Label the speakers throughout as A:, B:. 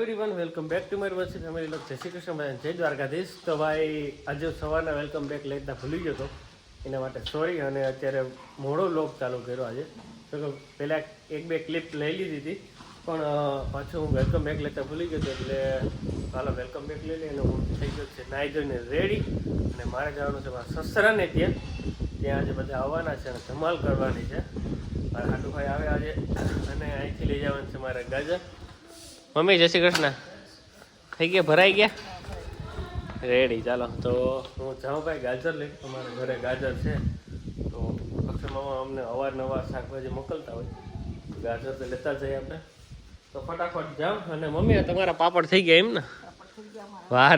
A: Everyone welcome back to મારી વર્ષી family લોક જય શ્રી કૃષ્ણ જય દ્વારકાધીશ તો ભાઈ આજે સવારના વેલકમ બેક લેતા ભૂલી ગયો હતો એના માટે સોરી અને અત્યારે મોડો લોક ચાલુ કર્યો આજે તો પહેલાં એક બે ક્લિપ લઈ લીધી હતી પણ પાછું હું વેલકમ બેક લેતા ભૂલી ગયો હતો એટલે ચાલો વેલકમ બેક લઈ લઈને હું થઈ ગયો છે, નાઈ જોઈને રેડી અને મારે જવાનું છે મારા સસરાને ત્યાં. ત્યાં આજે બધા આવવાના છે અને ધમાલ કરવાની છે. મારા હાટુભાઈ આવે આજે, અને અહીંથી લઈ જવાનું છે મારે ગાજર. મમ્મી, જય શ્રી કૃષ્ણ. થઈ ગયા? ભરાઈ ગયા? રેડી ચાલો. તો હું જાઉં ભાઈ ગાજર લઈ. અમારા ઘરે ગાજર છે. તો અક્ષર મામા અમને અવારનવાર શાકભાજી મોકલતા હોય. ગાજર તો લેતા જઈએ આપણે. તો ફટાફટ જાઉં અને મમ્મી તમારા પાપડ થઈ ગયા એમ ને? વાહ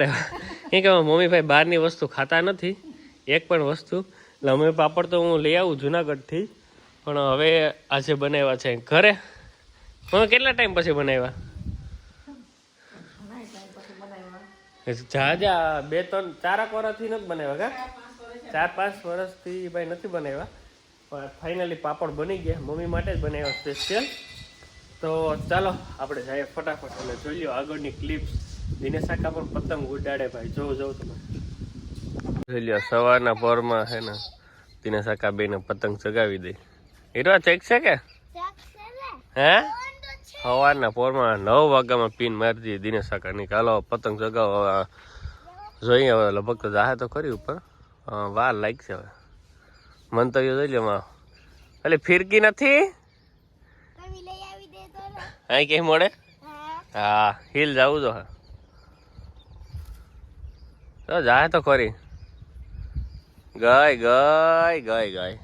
A: એ કે મમ્મી ભાઈ બહારની વસ્તુ ખાતા નથી. એક પણ વસ્તુ. એટલે અમે પાપડ તો હું લઈ આવું જુનાગઢથી. પણ હવે આજે બનાવ્યા છે ઘરે. મમ્મી કેટલા ટાઈમ પછી બનાવ્યા? જા જા બે ત્રણ ચારક વર્ષથી નથી બનાવ્યા કા? ચાર પાંચ વર્ષથી ભાઈ નથી બનાવ્યા. પણ ફાઇનલી પાપડ બની ગયા. મમ્મી માટે જ બનાવ્યા સ્પેશિયલ તો ચાલો આપણે જઈએ ફટાફટ. અને જોઈ લો આગળની ક્લિપ્સ દિનેશ કાકા પણ પતંગ ઉડાડે ભાઈ. જોઉં જોઉં તમે. જોઈ લો સવારના પરમાં છે ને દિનેશ કાકા બેને પતંગ ચગાવી દે. હીરો ચેક છે કે? હે? સવારના પોરમાં નવ વાગ્યામાં પીન મારી દિનેશ કાકાની. કાલો પતંગ ચગાવો. જોઈએ હવે, લગભગ તો જાહે તો ખરી ઉપર. વાર લાગશે હવે. મંતવ્ય જોઈ લે માં એટલે ફિરકી નથી? અહીં ક્યાંય મળે? હા, હિલ જવું જો હા. તો જાહે તો ખરી. ગઈ ગઈ ગઈ ગઈ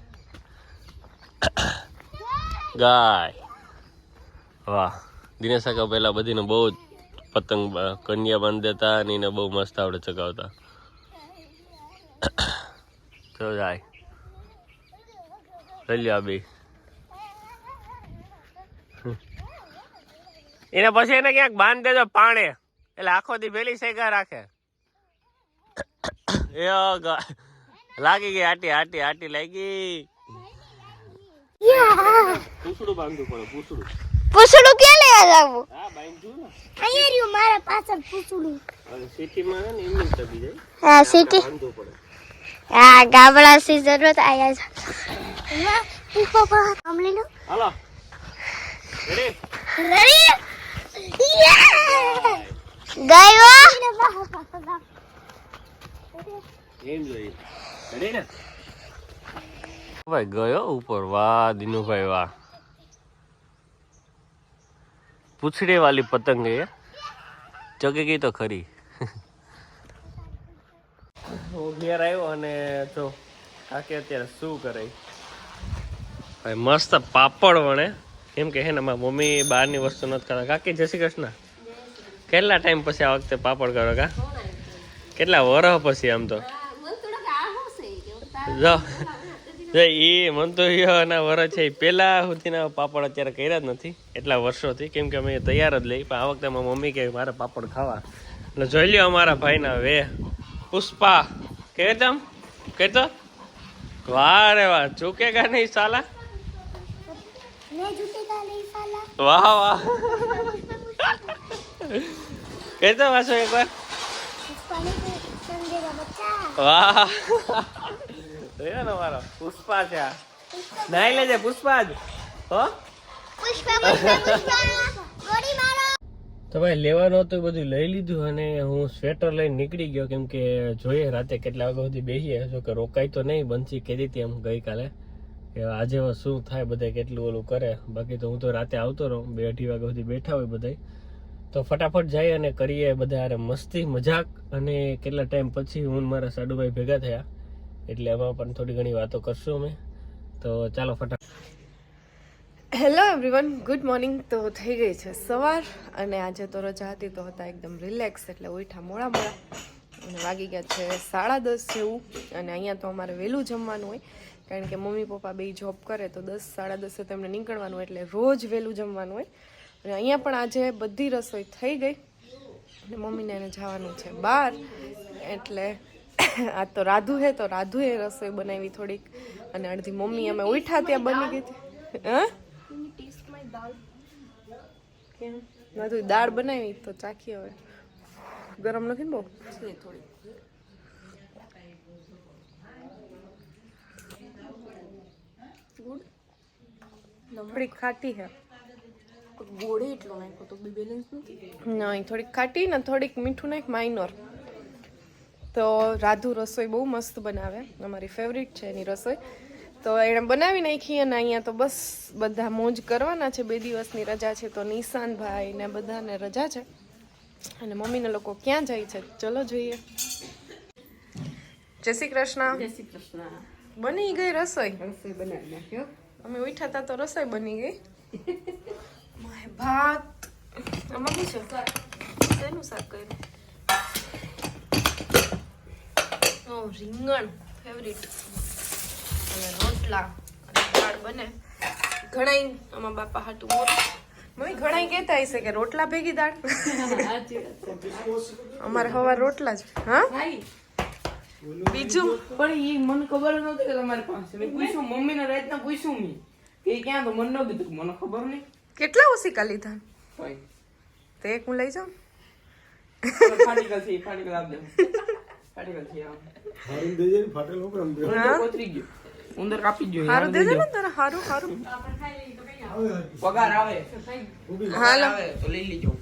A: ગાય. વાહ. દિનેશ કાકા પહેલા બધીને બહુ જ પતંગ કન્યા બાંધી દેતા અને એને બહુ મસ્ત આવડે ચગાવતા. તો જાય. લઈ લ્યો આ બે. એને પછી એને ક્યાંક બાંધ દેજો પાણે. એટલે આખો દી પેલી શેકા રાખે. એ લાગી ગઈ આટી આટી આટી લાગી. પૂછડું બાંધવું પડે પૂછડું.
B: પૂછડું ક્યાં લેવા જાવું
A: હા બાંધવું ને.
B: અહીંયા રહ્યું મારા પાછળ પૂછડું.
A: સિટીમાં ને એમની જ જાય.
B: હા સિટી. હા ગામડા સી જરૂરત આયા છે. હા ઈ પપ્પા આમ લઈ લો.
A: હાલો. રેડી
B: રેડી ગયો?
A: એમ જોઈએ રેડી ને? ભાઈ ગયો ઉપર? વાહ દિનુભાઈ વાહ. પૂછડે વાલી પતંગ એ ચગે ગઈ તો ખરી. હું ઘેર આવ્યો અને જો કાકે અત્યારે શું કરે. ભાઈ મસ્ત પાપડ વણે. કેમ કે હે ને મારા મમ્મી બહારની વસ્તુ નથી ખાતા. કાકી જય શ્રી કૃષ્ણ. કેટલા ટાઈમ પછી આ વખતે પાપડ કરો કા? કેટલા વરહ પછી આમ તો? જો. એ મને તો એના વરસ છે પહેલાં સુધીના પાપડ અત્યારે કર્યા જ નથી. એટલા વર્ષોથી કેમ કે અમે તૈયાર જ લઈ પણ આ વખતે મારી મમ્મી કે મારે પાપડ ખાવા. એટલે જોઈ લ્યો અમારા ભાઈના વે. પુષ્પા કે તમ કે તો? વાહ રે વાહ ચૂકેગા નહીં સાલા? વાહ વાહ. કે તો
B: વાંસુ એક વાર
A: વાહ. જોયો લેવાનું હતું બધું લઈ લીધું અને હું સ્વેટર લઈને નીકળી ગયો કેમ જોઈએ રાતે કેટલા વાગ્યા સુધી બેસીએ જો કે રોકાય તો નહીં બંસી કહેતી હતી એમ ગઈકાલે. કે આજે શું થાય બધા કેટલું ઓલું કરે. બાકી તો હું તો રાતે આવતો રહું બે અઢી વાગ્યા સુધી બેઠા હોય બધા તો ફટાફટ જાય અને કરીએ બધા મસ્તી મજાક. અને કેટલા ટાઈમ પછી હું મારા સાડુભાઈ ભેગા થયા. એટલે એમાં પણ થોડી ઘણી વાતો કરશું અમે. તો ચાલો ફટાફટ.
C: હેલો એવરીવન ગુડ મોર્નિંગ તો થઈ ગઈ છે સવાર અને આજે તો રજા હતી તો હતા એકદમ રિલેક્સ એટલે ઉઠા મોડા મોડા. અને વાગી ગયા છે સાડા દસ જેવું અને અહીંયા તો અમારે વહેલું જમવાનું હોય. કારણ કે મમ્મી પપ્પા બે જોબ કરે તો દસ સાડા દસે તેમને નીકળવાનું એટલે રોજ વહેલું જમવાનું હોય. અને અહીંયા પણ આજે બધી રસોઈ થઈ ગઈ. અને મમ્મીને એને જવાનું છે બહાર એટલે આ તો રાધુ હે તો રાધુએ રસોઈ બનાવી થોડીક. અને અડધી મમ્મી અમે ઉઠા ત્યાં બની ગઈ હતી. બધું દાળ. બનાવી તો ચાખી હવે. ગરમ નથી ને બહુ?
D: થોડી.
C: થોડીક ખાટી હે.
D: ગોળે એટલો નાખ્યો તો બી બેલેન્સ નથી.
C: નહીં થોડીક ખાટી ને થોડીક મીઠું નાખ માઇનોર તો રાધુ રસોઈ બહુ મસ્ત બનાવે. અમારી ફેવરિટ છે એની રસોઈ. તો એણે બનાવી નાખી અને અહીંયા તો બસ બધા મોજ કરવાના છે. બે દિવસની રજા છે તો નિશાનભાઈ ને બધાને રજા છે. અને મમ્મીને લોકો ક્યાં જાય છે? ચલો જોઈએ. જય શ્રી કૃષ્ણ.
D: જય શ્રી કૃષ્ણ.
C: બની ગઈ રસોઈ?
D: રસોઈ બનાવી નાખ્યો.
C: અમે ઉઠ્યા હતા તો રસોઈ બની ગઈ. ભાત. મમ્મી છે? શેનું શાક કર્યું? રીંગણ ફેવરિટ અને રોટલા અને દાળ બને. ઘણાય અમારા બાપા હાટું મોટું. મમ્મી ઘણાય કહેતા હશે કે રોટલા ભેગી દાળ. અમારે હવા રોટલા જ. હા? બીજું?
E: પણ એ મને ખબર નહોતી કે તમારી પાસે. મેં પૂછ્યું મમ્મીને રાતના પૂછ્યું મેં. કે ક્યાં તો મને ન કીધું. મને ખબર નહીં.
C: કેટલા ઓસિકા લીધા? તો એક હું લઈ જાઉં.
E: ફાટીકલ છે ફાટીકલ આપ દે ફાટીકલ છે આમ.
A: હારી દેજે ને ફાટેલ હું
E: ઉંદર કોતરી ગયો. ઉંદર કાપી ગયો
C: સારું દેજે ને તને હારું હારું.
E: પગાર આવે.
C: હાલો.
E: આવે તો લઈ લેજો.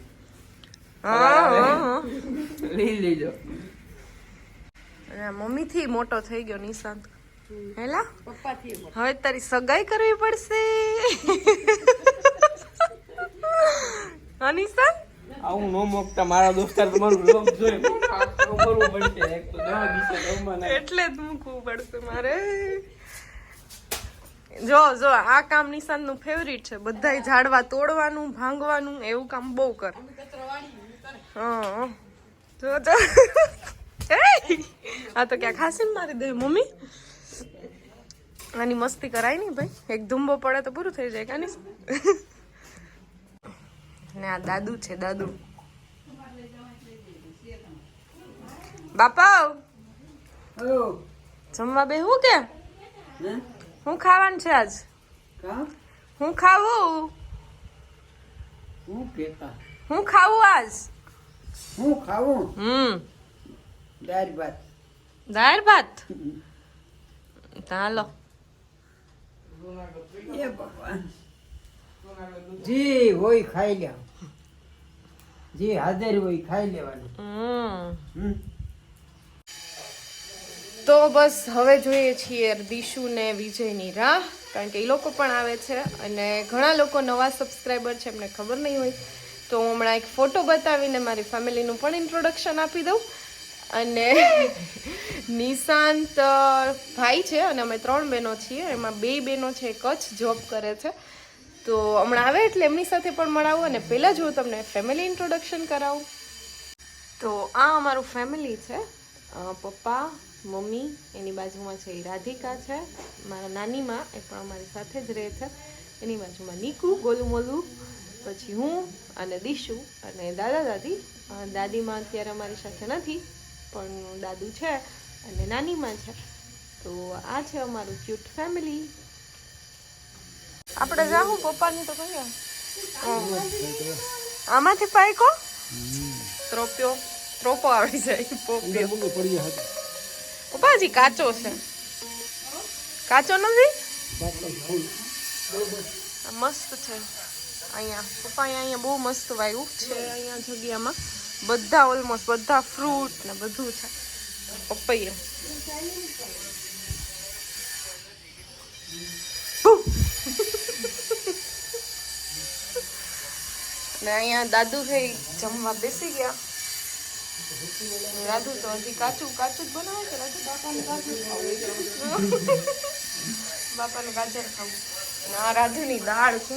C: હા
E: લઈ લેજો.
C: અને આ મમ્મીથી મોટો થઈ ગયો નિશાંત. હેલા? હવે તારી સગાઈ કરવી પડશે. હા નિશાંત?
E: આવું નો મોકતા મારા દોસ્તાર તમારું બ્લોગ જોઈ પડશે એક તો
C: એટલે જ મૂકવું પડશે મારે. જો જો આ કામ નિશાંતનું ફેવરિટ છે. બધાય ઝાડવા તોડવાનું ભાંગવાનું એવું કામ બહુ કર. હા. જો જો! આ તો ક્યાં ખાસી મારી દે મમ્મી. આની મસ્તી કરાય નહીં ભાઈ. એક ધુંબો પડે તો પૂરું થઈ જાય કાની ને આ દાદુ છે દાદુ. બાપા જમવા બે હું કે? હું? ખાવાનું છે આજ? હું ખાવું?
F: હું કેતા?
C: હું ખાવું આજ?
F: હું ખાવું?
C: હમ.
F: દાળ ભાત.
C: દાળ ભાત? ચાલો
F: એ ભગવાન. જે હોય ખાઈ લેવા જી હાજર હોય ખાઈ લેવાનું.
C: તો બસ હવે જોઈએ છીએ દિશુ ને વિજયની રાહ કારણ કે એ લોકો પણ આવે છે અને ઘણા લોકો નવા સબસ્ક્રાઈબર છે એમને ખબર નહીં હોય. તો હું હમણાં એક ફોટો બતાવીને મારી ફેમિલીનું પણ ઇન્ટ્રોડક્શન આપી દઉં. અને નિશાંત ભાઈ છે અને અમે ત્રણ બહેનો છીએ. એમાં બે બહેનો છે કચ્છ જોબ કરે છે. તો હમણાં આવે એટલે એમની સાથે પણ મળાવું અને પહેલાં જ તમને ફેમિલી ઇન્ટ્રોડક્શન કરાવું. તો આ અમારું ફેમિલી છે. પપ્પા, મમ્મી, એની બાજુમાં છે એ રાધિકા છે. મારા નાનીમાં એ પણ અમારી સાથે જ રહે છે. એની બાજુમાં નીકુ, ગોલું, મોલું, પછી હું અને દીશુ અને દાદા દાદી. દાદીમાં અત્યારે અમારી સાથે નથી, પણ દાદુ છે અને નાનીમાં છે. તો આ છે અમારું ક્યુટ ફેમિલી આપણે જાઉં પપ્પાની તો કહીએ આમાંથી પાયકો ત્રોપ્યો. ત્રોપો આવી જાય પોપ્યો. પપ્પા હજી કાચો છે. કાચો નથી? આ મસ્ત છે. અહીંયા પપ્પા અહીંયા બહુ મસ્ત વાવ્યું છે અહીંયા જગ્યામાં. બધા ઓલમોસ્ટ બધા ફ્રૂટ ને બધું છે. પપૈયા ને અહીંયા દાદુ થઈ જમવા બેસી ગયા. રાધુ તો હજી કાચું કાચું જ બનાવે છે રાધુ બાપાને કાચું ખાવું. બાપાનું ગાજર ખાવું. અને આ રાધુની દાળ છે.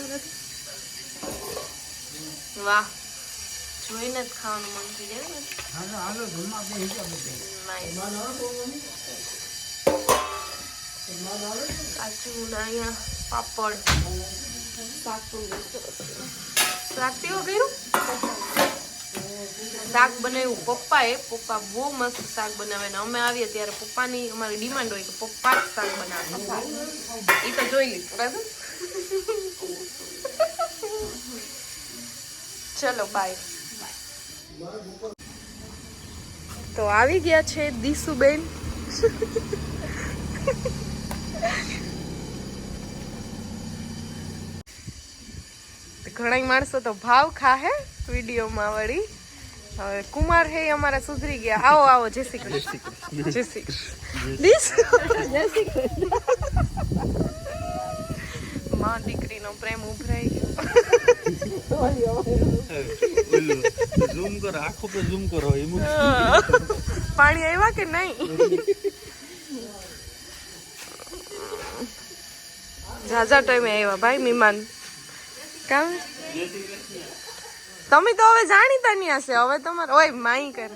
C: વાહ. જોઈને જ ખાવાનું મન થઈ જાય ને. કાચું ના અહીંયા પાપડ શાક. શાક કેવું કર્યું? શાક બનાવ્યું. પપ્પાએ, પપ્પા બહુ મસ્ત શાક બનાવે ને અમે આવીએ ત્યારે પપ્પાની અમારી ડિમાન્ડ હોય કે પપ્પા જ શાક બનાવે. એ તો જોઈ લીધું, બરાબર? ચલો બાય તો આવી ગયા છે દીસુબેન ઘણા માણસો તો ભાવ ખા હે વિડીયોમાં વળી. હવે કુમાર હે અમારા સુધરી ગયા. આવો આવો જય શ્રી કૃષ્ણ. જય શ્રી કૃષ્ણ. જય શ્રી કૃષ્ણ. માં દીકરીનો પ્રેમ ઉભરાઈ ગયો.
G: ઝૂમ કરો આખો પે ઝૂમ કરો
C: પાણી આવ્યા કે નહીં? ઝાઝા ટાઈમે આવ્યા ભાઈ મહેમાન. કામ તમે તો હવે જાણીતા નહીં હશે હવે તમારે ઓય માઈ કર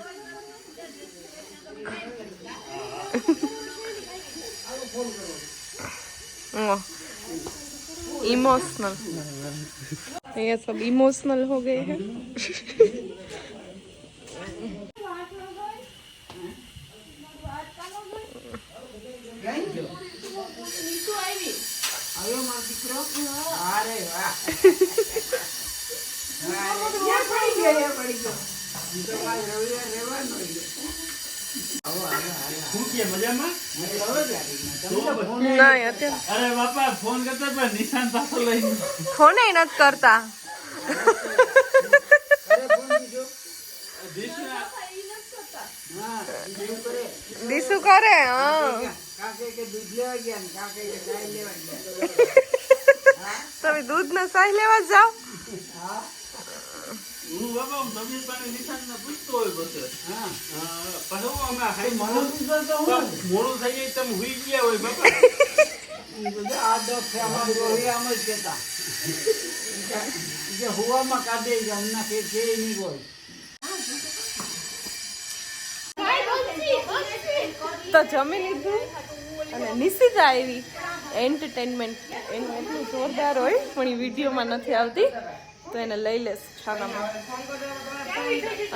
C: इमोशनल ये सब इमोशनल हो गए हैं
F: આવ્યો મારો
C: નહીં અત્યારે
G: અરે બાપા ફોન કરતા પણ નિશાન પાછો લઈને
C: ફોન નથી કરતા. દીસુ કરે તમે દૂધ ના સાહી લેવા જાઓ?
G: હું બાપા હું તબિયત પાણી નિશાન ને પૂછતો હોય પછી
F: હા.
G: હા, પછી હું હમણાં હાઈ
F: તો
G: મોડું થઈ જાય તમે હુઈ ગયા હોય બાપા.
F: બધા આ છે, અમારી આમ જ કહેતા. કે હુવામાં કાઢે છે, હમણાં કે છે નહીં હોય.
C: તો જમી લીધું અને નિશિતા આવી. એન્ટરટેનમેન્ટ એનું એટલું જોરદાર હોય પણ એ વિડીયોમાં નથી આવતી. તો એને લઈ લેશ છાનામાં.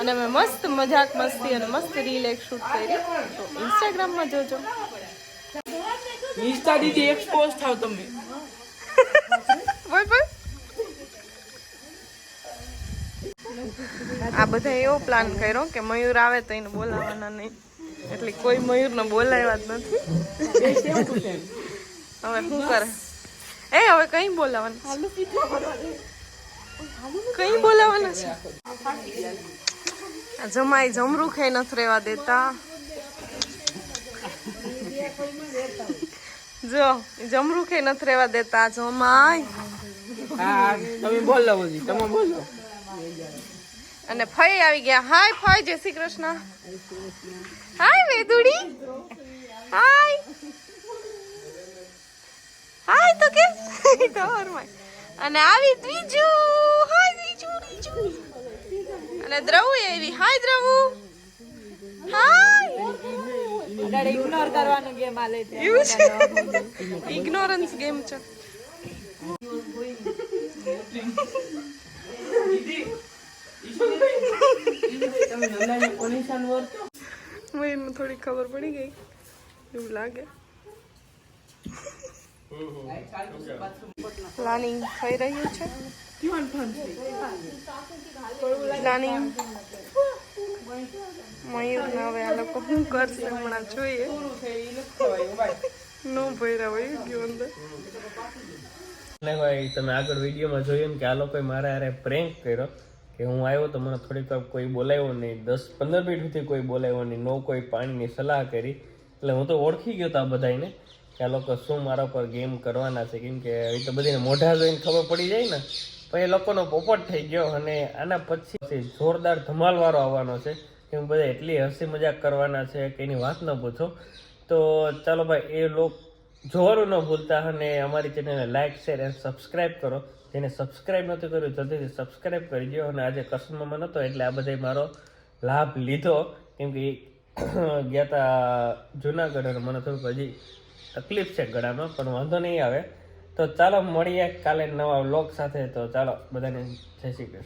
C: અને મેં મસ્ત મજાક મસ્તી અને મસ્ત રીલ એક શૂટ કરી. તો ઇન્સ્ટાગ્રામમાં જોજો.
E: નિષ્ઠા દીદી એક્સપોઝ થાવ તમે.
C: બોલ બોલ આ બધા એવો પ્લાન કર્યો કે મયુર આવે તો એને બોલાવવાના નહીં. એટલે કોઈ મયુરને બોલાવ્યા જ નથી. હવે શું કરે? એ હવે કઈ બોલાવવાનું કઈ બોલાવવાના છે? જમાઈ જમરૂ ખાઈ નથી રહેવા દેતા. જો જમરૂ ખાઈ નથી રહેવા દેતા જમાઈ.
E: હા તમે બોલો તમે બોલો.
C: અને ફઈ આવી ગયા. હાય ફઈ જય શ્રી કૃષ્ણ. હાય વેદુડી. હાય. હાય તો કેમ? તો હરમાય અને આવી દ્વિજુ હાય દ્વિજુ દ્વિજુ અને દ્રવુ એવી હાય દ્રવુ. હાય.
D: ઇગ્નોર કરવાનું ગેમ આલે છે.
C: એવું છે? ઇગ્નોરન્સ ગેમ છે. મને થોડી ખબર પડી ગઈ. એવું લાગે. પ્લાનિંગ થઈ રહ્યું છે? પ્લાનિંગ મયુર ને હવે આ લોકો શું કરશે હમણાં જોઈએ. નો ભર્યા હોય ગયો અંદર.
A: તમે આગળ વિડીયોમાં જોયું કે આ લોકોએ મારા હારે પ્રેન્ક કર્યો કે હું આવ્યો તો મને થોડીક વાર કોઈ બોલાવ્યો નહીં. દસ પંદર મિનિટ સુધી કોઈ બોલાવ્યો નહીં. નો કોઈ પાણીની સલાહ કરી. એટલે હું તો ઓળખી ગયો તો આ બધાને કે આ લોકો શું મારા પર ગેમ કરવાના છે? કેમ કે એ તો બધીને મોઢા જોઈને ખબર પડી જાય ને પણ એ લોકોનો પોપટ થઈ ગયો અને આના પછી જોરદાર ધમાલવાળો આવવાનો છે કેમ બધા એટલી હસી મજાક કરવાના છે કે એની વાત ન પૂછો. તો ચાલો ભાઈ, એ લોક જોવાનું ન ભૂલતા અને અમારી ચેનલને લાઇક શેર એન્ડ સબસ્ક્રાઇબ કરો. જેને સબસ્ક્રાઇબ નથી કર્યું, જલ્દીથી સબસ્ક્રાઇબ કરી દો. અને આજે કસ્ટમરમાં નહોતો, એટલે આ બધાય મારો લાભ લીધો. કેમ કે ગયા તા જુનાગઢ અને મને થોડુંક હજી તકલીફ છે ગળામાં, પણ વાંધો નહીં આવે. તો ચાલો, મળીએ કાલે નવા વ્લોગ સાથે. તો ચાલો, બધાને જય શ્રી કૃષ્ણ.